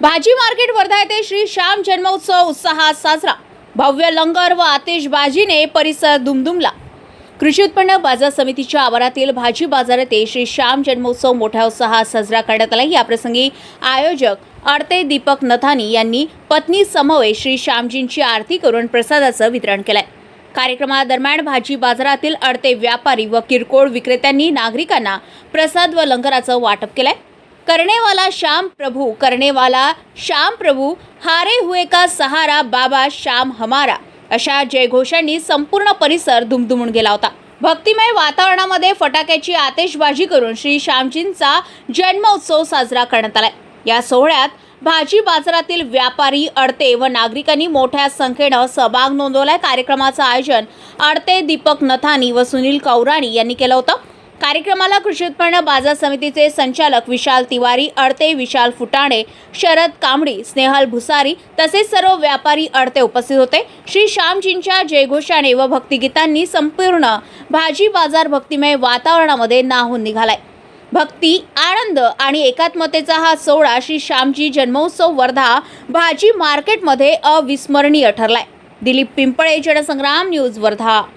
भाजी मार्केट वर्धा येथे श्री श्याम जन्मोत्सव उत्साहात साजरा. भव्य लंगर व आतिषबाजीने परिसर दुमदुमला. कृषी उत्पन्न बाजार समितीच्या आवारातील भाजी बाजार येथे श्री श्याम जन्मोत्सव मोठ्या उत्साहात साजरा करण्यात आला. याप्रसंगी आयोजक अडते दीपक नथानी यांनी पत्नी समवेत श्री श्यामजींची आरती करून प्रसादाचं वितरण केलंय. कार्यक्रमादरम्यान भाजी बाजारातील अडते व्यापारी व किरकोळ विक्रेत्यांनी नागरिकांना प्रसाद व लंगराचं वाटप केलंय. करणेवाला श्याम प्रभू करणेवाला श्याम प्रभू हारे हुए का सहारा बाबा श्याम हमारा अशा जयघोषांनी संपूर्ण परिसर दुमदुमून गेला होता. भक्तिमय वातावरणामध्ये फटाक्याची आतिषबाजी करून श्री श्यामजींचा जन्मोत्सव साजरा करण्यात आलाय. या सोहळ्यात भाजी बाजारातील व्यापारी अडते व नागरिकांनी मोठ्या संख्येनं सहभाग नोंदवलाय. कार्यक्रमाचं आयोजन अडते दीपक नथानी व सुनील कौराणी यांनी केलं होतं. कार्यक्रमाला कृषी उत्पन्न बाजार समितीचे संचालक विशाल तिवारी अडते विशाल फुटाणे शरद कांबडी स्नेहल भुसारी तसेच सर्व व्यापारी अडते उपस्थित होते. श्री श्यामजींच्या जयघोषाने व भक्तिगीतांनी संपूर्ण भाजी बाजार भक्तिमय वातावरणामध्ये नाहून निघालाय. भक्ती आनंद आणि एकात्मतेचा हा सोहळा श्री श्यामजी जन्मोत्सव वर्धा भाजी मार्केटमध्ये अविस्मरणीय ठरलाय. दिलीप पिंपळे जनसंग्राम न्यूज वर्धा.